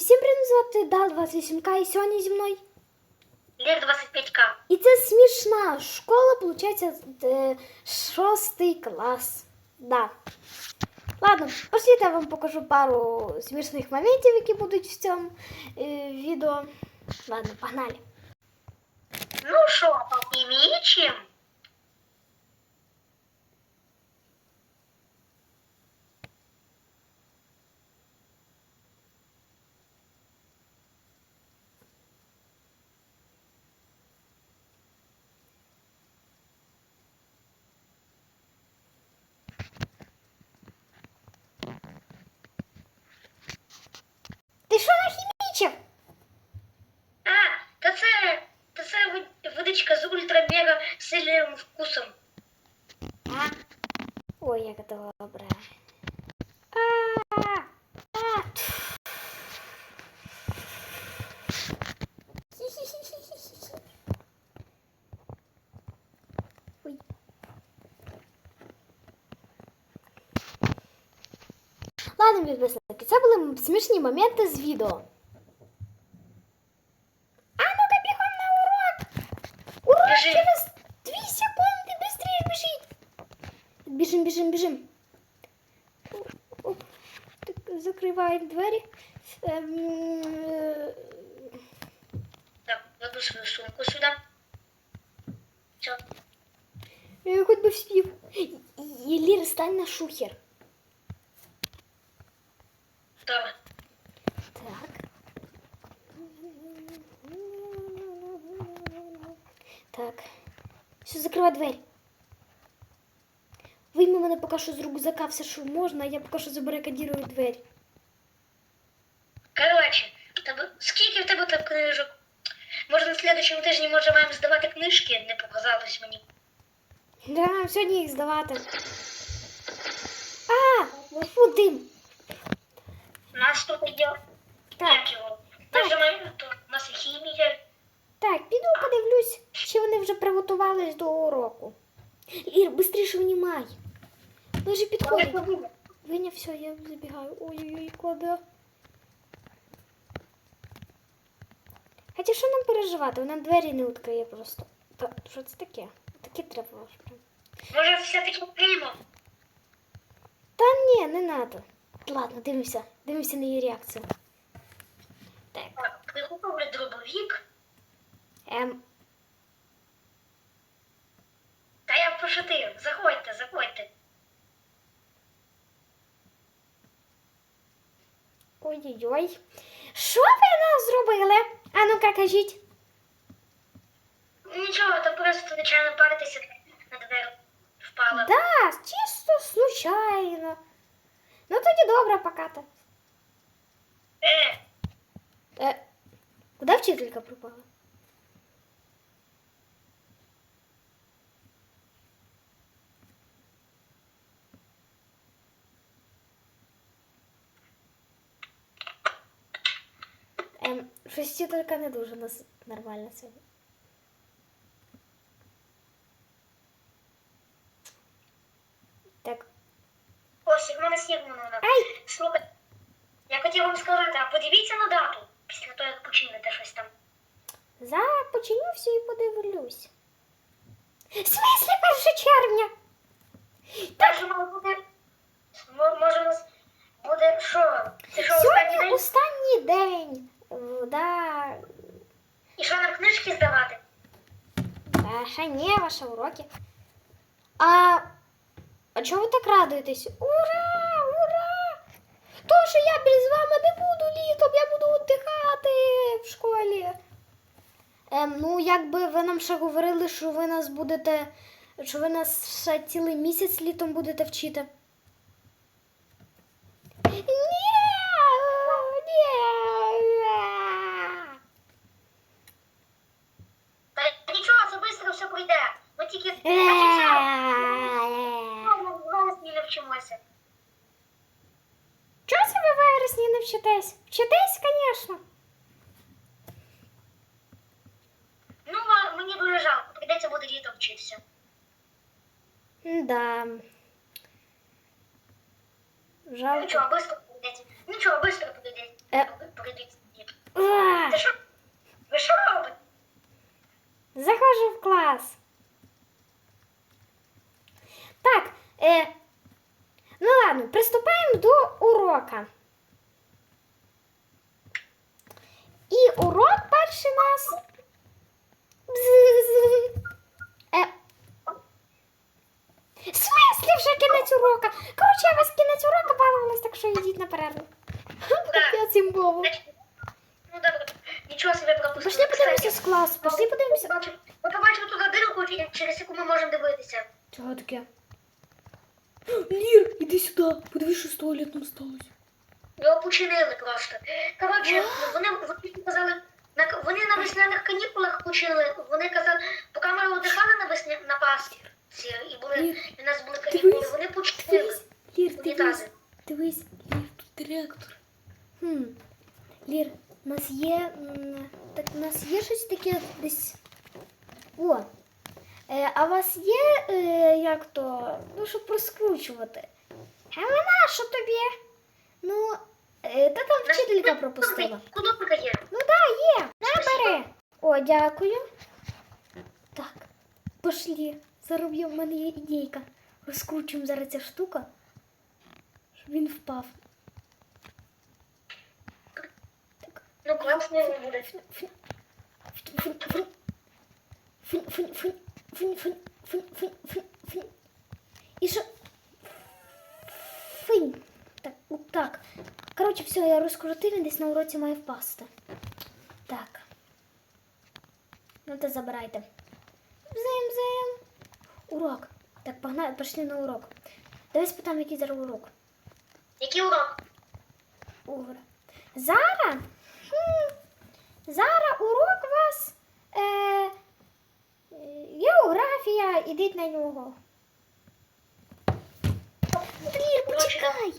всім привіт, звати Дал 28К і сьогодні зі мною. Лет 25к. І це смішна школа, виходить, е, шостий клас. Да. Ладно, пошліть я вам покажу пару смішних моментів, які будуть в цьому е, відео. Ладно, погнали. Ну що, попімічим? Ультра-мега вкусом. А? Ой, як добре. Ладно, підписники, це були смішні моменти з відео. Так, закриваємо двері. Ем, е, Так, кладу свою сумку сюди. Все. е, Хоч би вспів. Єлір, стань на шухер. Добре. Так. Так. Все, закривай двері. Вийми мене поки що з рюкзака все, що можна, а я поки що забарикадірую двері. Да, сьогодні їх здавати. А, фу, дим. Нас тут є Так, як його. Ми вже маємо у нас хімія. так, піду подивлюсь, чи вони вже приготувались до уроку. Ір, швидше внімай. Ми вже підходить. Виня, все, я забігаю. Ой-ой-ой, кладе. Хоча що нам переживати? Вона двері не відкриє просто. Та що це таке? Таке треба аж прям. Може все-таки приймо? Та ні, не треба. Ладно, дивимося. Дивимося на її реакцію. Так. Приготовлю дробовик. Ем, Та я пошутив. Заходьте, заходьте. ой-ой-ой. Що ви нас зробили? А ну-ка, кажіть. Нічого, то просто звичайно паритися впала. Да, чисто случайно. Ну тоді добре, поката. Е, Е, куди вчителька пропала? Ем, щось вчителька не дуже нас нормально сьогодні. Ось в мене сніг на Ай! Я хотів вам сказати, а подивіться на дату. Після того, як починете щось там. Зараз починюся і подивлюсь. В смислі 1 червня? Даже мало буде. Може у нас буде що? Це що останній день? останній день. Да. І що нам книжки здавати? Та ще ні, ваші уроки. А, а чого ви так радуєтесь? Ура! То, що я без вами не буду літом, я буду віддихати в школі. Ем, ну, якби ви нам ще говорили, що ви нас будете, що ви нас ще цілий місяць літом будете вчити. Ні! Ні! Та нічого, це швидко все пройде. Ми тільки Е. вересні не вчимося. Чого це ви в вересні не вчитесь? Вчитесь, звісно. Ну, а мені дуже жалко, прийдеться буде літом вчитися. Да. Жалко. Нічого, швидко прийдеться. Нічого, швидко прийдеться. Е, прийдуть. Ні. А, Ти що? Ви що робите? Заходжу в клас. Так, е, ну ладно, приступаємо до урока. І урок перший у нас. Бзз. Е, в смислі вже кінець урока? Коротше, я вас кінець урока бавилась, так що йдіть на перерву. Капець імбову. Значить, Ну добре, нічого собі пропустили. Пошли подивимося з класу, пошли подивимося. Ми побачили туди дирку, через яку ми можемо дивитися. Чого таке? Лір, іди сюди, подивись, що з туалетом сталося. Його починили просто. Коротше, вони, вони казали, на, вони на весняних канікулах починили. Вони казали, поки ми віддихали на весня на Пасхі, і були, і у нас були канікули, вони. Дивись, Лір, дивись, дивись, Лір, тут директор. Хм. Лір, у нас є. Так, у нас є щось таке десь. О. Е, а у вас є е, як то, ну, щоб розкручувати? А вона що тобі? Ну, е, та там вчителька пропустила. Кудопика є. Ну да, є. Набери. О, дякую. Так, пошли. Зараз в мене є ідейка. Розкручуємо зараз ця штука, щоб він впав. Так. Ну класно не буде. І що? Фунь. Так, отак. Коротше, все, я розкрутив, він десь на уроці має впасти. Так. Ну, то забирайте. Зим. Урок. Так, погнали, пішли на урок. Давай спитаємо, який зараз урок. Який урок? Угра. Зараз? Хм. Зараз урок у вас е, географія, ідіть на нього. Лір, почекай.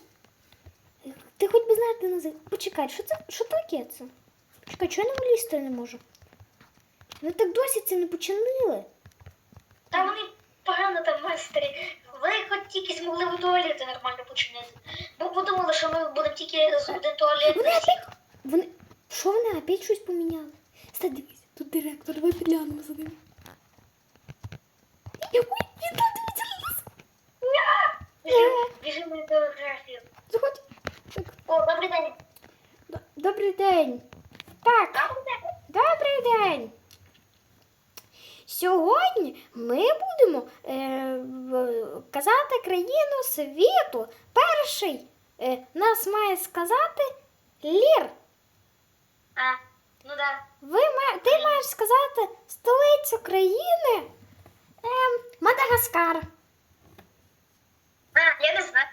Ти хоч би знати назив. Почекай, що це? Що таке це? Почекай, чого я не влізти не можу? Ви так досі це не починили. Та вони погано там майстері. Вони хоч тільки змогли в туалети нормально починити. Бо подумали, що ми будемо тільки з один туалет. Вони опять. Вони. Що вони опять щось поміняли? Стань, дивись, тут директор, давай підглянемо за ним. Ой, він тут нас. Біжимо- на географію. Заходь. Так. О, добрий день. Добрий день. Так, Добрий день. добрий день. Сьогодні ми будемо е, казати країну світу. Перший е, нас має сказати Лір. А, ну да. Ви ти маєш сказати столицю країни е, Мадагаскар. А, я не знаю.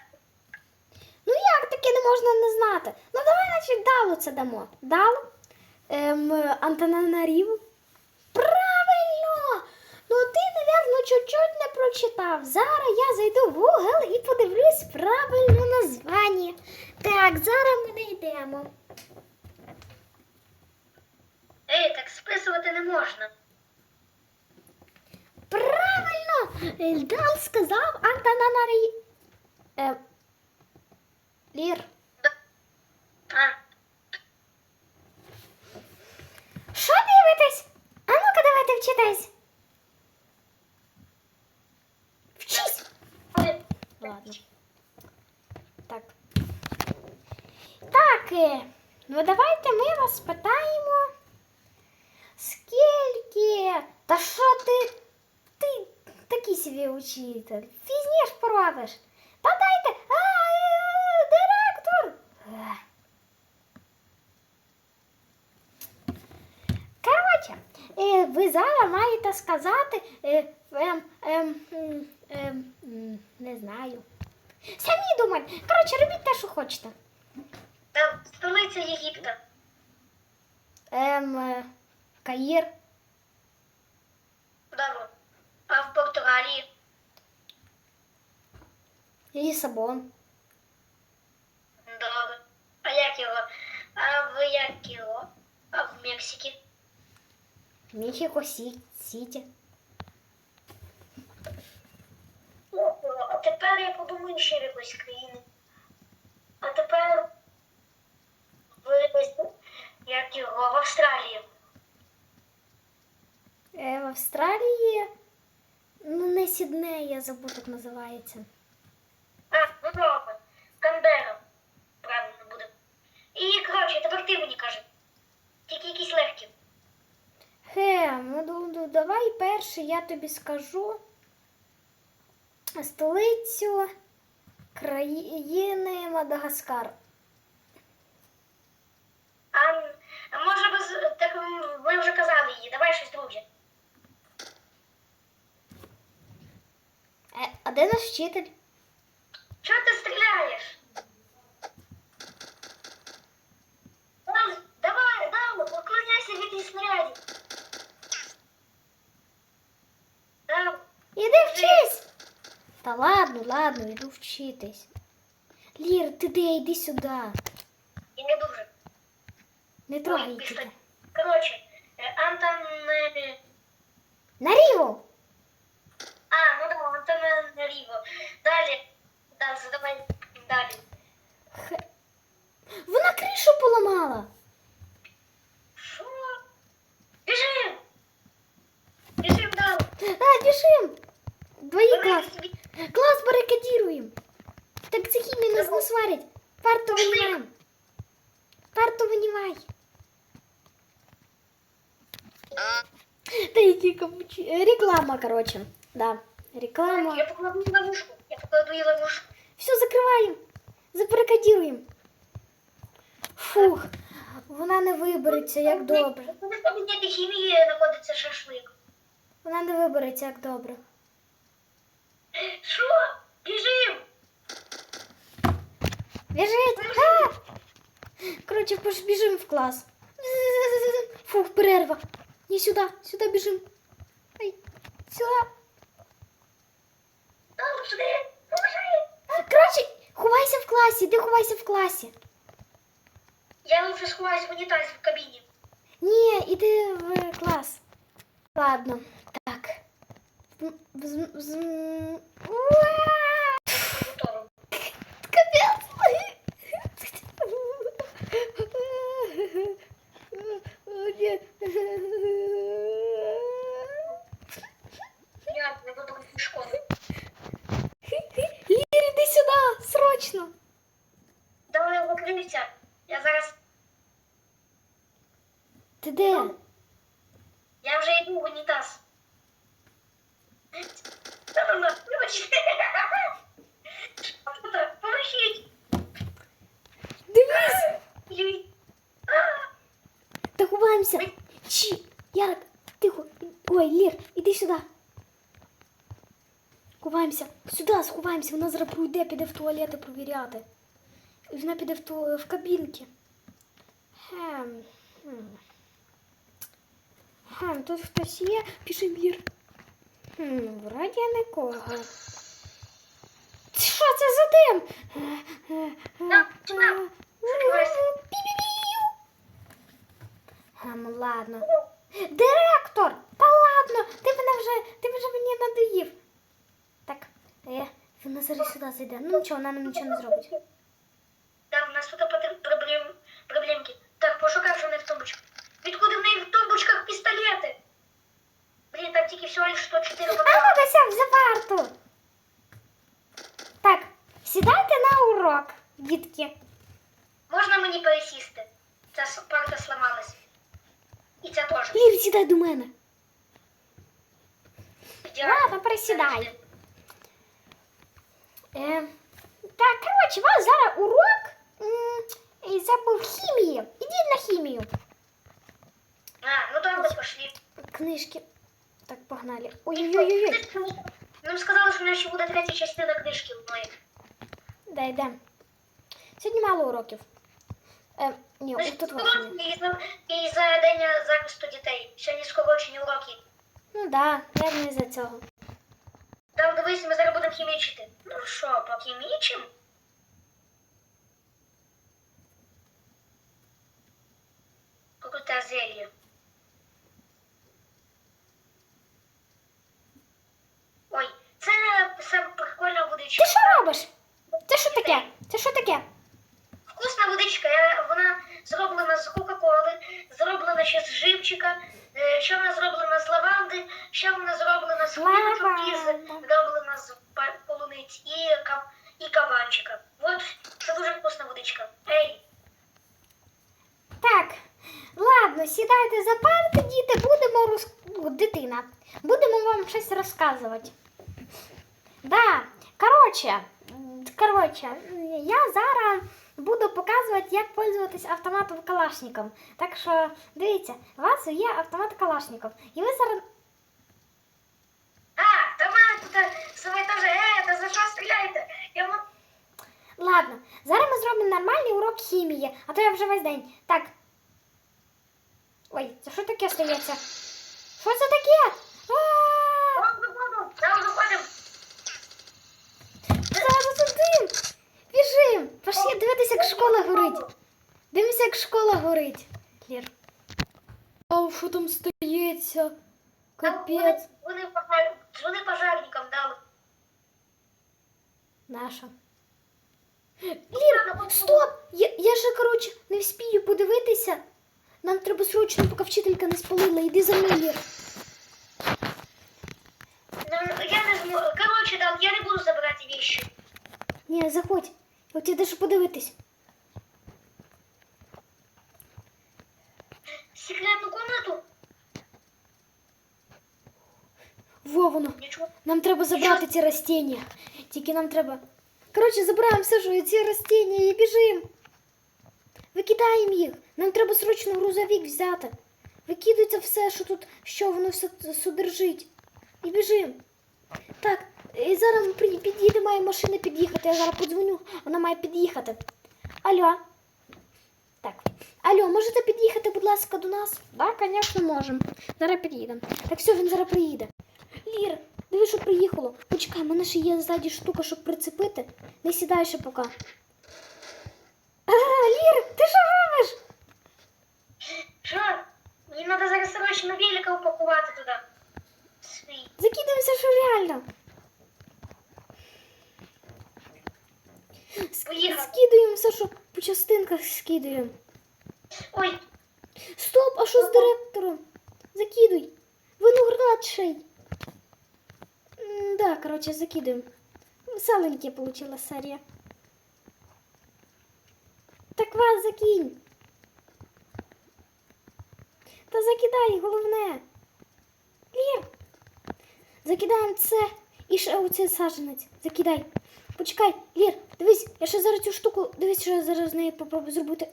Ну як таке не можна не знати? Ну давай значить Далу це дамо. Далу? Ем, Антананаріву? Правильно! Ну ти, напевно, чуть-чуть не прочитав. Зараз я зайду в Google і подивлюсь правильне названня. Так, зараз ми не йдемо. Ей, так списувати не можна. Правильно! Е, Дал сказав Антананарі. Е, Лір. А, Що дивитесь? А ну-ка давайте вчитись. Ладно. Так. Так, е, ну давайте ми вас спитаємо. Скільки? Та що ти? Ти такий собі учитель. Пізніше поробиш. Та дайте. А, е, директор. Ех. Коротше, е, ви зараз маєте сказати е, ем, ем, м, ем, не знаю. Самі думайте. Коротше, робіть те, що хочете. там столиця Єгипта. Ем, е, Каїр, Добре. А в Португалії? Лісабон, Добре. А як його? А в як його? А в Мексиці? Мехіко Сі- Сіті. я подумаю ще в якоїсь країни. А тепер як його в Австралії. Е, В Австралії ну не сідне я забув, як називається. А, ну добре. Канбера. Правильно буде. І коротше, тепер ти мені каже. Тільки якісь легкі. Хе, ну давай перше я тобі скажу столицю країни Мадагаскар. А, може без. Так ми вже казали її. Давай щось друге. Е, а де наш вчитель? Чого ти стріляєш? Давай, давай, уклоняйся від її снарядів. Іди вчись. Та ладно, ладно, іду вчитись. Лір, ти де? Йди сюди. І не дуже. Не трогай Ой, пішли. тільки. Коротше, е, Антон... е, На ріву! А, ну да, Антон е, Ріво. Далі. Да, задавай далі. Хе. Вона кришу поламала. Що? Біжим! Біжим далі. А, біжим! Двої Давай клас. Барикадіруємо. Так це хімія нас не сварить. Парту Пошли. винімаємо. Парту винімай. Та які капучі. Реклама, коротше. Да. Реклама. Я покладу ловушку. Я покладу її ловушку. Все, закриваємо. Забарикадіруємо. Фух. Вона не вибереться, як добре. В кабінеті хімії знаходиться шашлик. Вона не вибереться, як добре. Що? Біжим! Біжить! А! Коротше, пош біжимо в клас. Фух, перерва. Не сюди, сюди біжим. Ай, сюди. Там сюди! Поможи! Коротше, ховайся в класі, де ховайся в класі. Я лучше сховаюсь в унітазі в кабіні. Ні, іди в клас. Ладно, так. Срочно. Давай викрився. Я зараз. Ти де? Я вже йду в унітаз. Та-да-да, вибач. Що це? Поможіть! Дивись! Та ховаємося. Чи, Ярик, тихо. Ой, Лір, іди сюди. Ховаємося. Сюди сховаємося. Вона зараз пройде, піде в туалети провіряти. І Вона піде в, ту... в кабінки. Хм. Хем, тут хтось є. Піши, Лір. Хм, вроді нікого. Що це за дим? Ем, ладно. Директор! Та ладно! Ти мене вже, ти вже мені надоїв. Так, е, вона зараз сюди зайде. Ну нічого, вона нам нічого не зробить. Там у нас тут потр- проблем, проблемки. Так, пошукай, що в неї в тумбочках. Відкуди в неї в тумбочках пістолети? Блін, там тільки всього лиш 104 А патрона. ну сядь за парту. Так, сідайте на урок, дітки. Можна мені пересісти? Ця парта сламалась. І ця теж. Лір, сідай до мене. Ладно, присідай. Е, так, коротше, у вас зараз урок. М, І це був хімії. Ідіть на хімію. А, ну добре, пошли. Книжки. Так, погнали. Ой-ой-ой. Нам сказали, що в нас ще буде третя частина книжки одної. Да, йдемо. Сьогодні мало уроків. Е, ні, ось тут важливо. І, за- день захисту дітей. Сьогодні скорочені уроки. Ну да, я не за цього. Там дивись, ми зараз будемо хімічити. Ну що, покімічим? Какое-то зелье. Ой, це все прикольна Ти водичка. що робиш? Це що таке? Це що таке? Вкусна водичка, вона зроблена з Кока-Коли, зроблена ще з живчика, Е, Що вона зроблена з лаванди, що вона зроблена з туркізи, зроблена з полуниць і, кав... і кабанчика. От це дуже вкусна водичка. Ей, Так, ладно, сідайте за парти, діти, будемо роз... Дитина. Будемо вам щось розказувати. Да, коротше, м, коротше, я зараз буду показувати, як пользуватись автоматом Калашником. Так що, дивіться, у вас є автомат Калашников. І ви зараз. а, та мене тут е, теж, е, та за що стріляєте? Я мо- Ладно, зараз ми зробимо нормальний урок хімії, а то я вже весь день. Так. Ой, це що таке стається? Що це таке? Там виходимо. Зараз один. Біжим. Пошли дивитися, як школа горить. Дивимося, як школа горить. Лір. А що там стається? Капець. Вони, вони пожарникам дали. Наша. Лір, стоп! Я, я ще, коротше, не вспію подивитися. Нам треба срочно, поки вчителька не спалила. Іди за мною, Лір. Ну, Я не зможу. Коротше, там, я не буду забирати вещи. Ні, заходь. Я хотів дещо подивитись. Секретну комнату? Во воно. Нічого. Нам треба забрати ці растіння. Тільки нам треба. Коротше, забираємо все, є ці растіння і біжимо. Викидаємо їх. Нам треба срочно грузовик взяти. Викидується все, що тут, що воно все судержить. І біжимо. Так, і зараз під'їде, має машина під'їхати. Я зараз подзвоню, вона має під'їхати. Алло. Так. Алло, можете під'їхати, будь ласка, до нас? Так, звісно, можемо. Зараз під'їдемо. Так, все, він зараз приїде. Лір, диви, що приїхало. Почекай, в мене ще є ззаді штука, щоб прицепити. Не сідай ще поки. А, Лір, ти що робиш? Що? Мені треба зараз срочно велика упакувати туди. Свій. Закидаємося, що реально. Скидуємо все, що по частинках скидуємо. Ой, Стоп, а що з директором? Закидуй. Виноград шей. М, Да, короче, закидуємо. Веселеньке получила серія. Так вас закинь. Та закидай, головне. Лір. Закидаємо це і ще оцей саджанець. Закидай. Почекай, Лір, дивись, я ще зараз цю штуку, дивись, що я зараз з нею попробую зробити.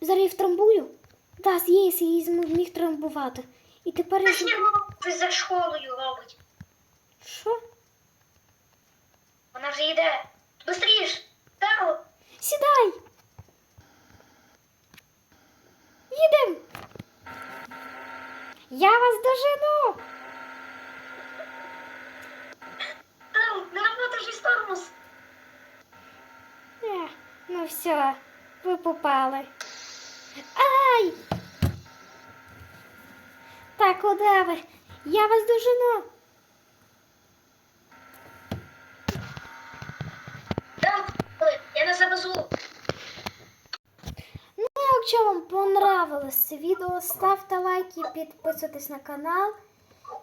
Зараз її втрамбую. Так, є, я її зміг трамбувати. І тепер я. зроб- за школою робить. Що? Вона вже йде. попали. Ай! Так, куди ви? Я вас дожену. Тео, я на себе злу. Ну, якщо вам понравилось це відео, ставте лайки, підписуйтесь на канал.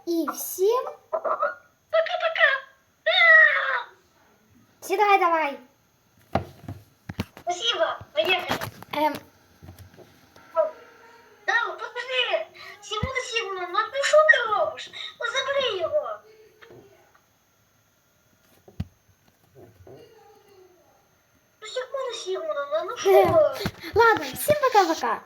І всім Пока-пока. А! сідай давай! Спасибо, Поехали. Эм... Да, подожди. Сігуна, Сігуна, ну ти що ти робиш? Ну забери його. Ладно, всім пока-пока.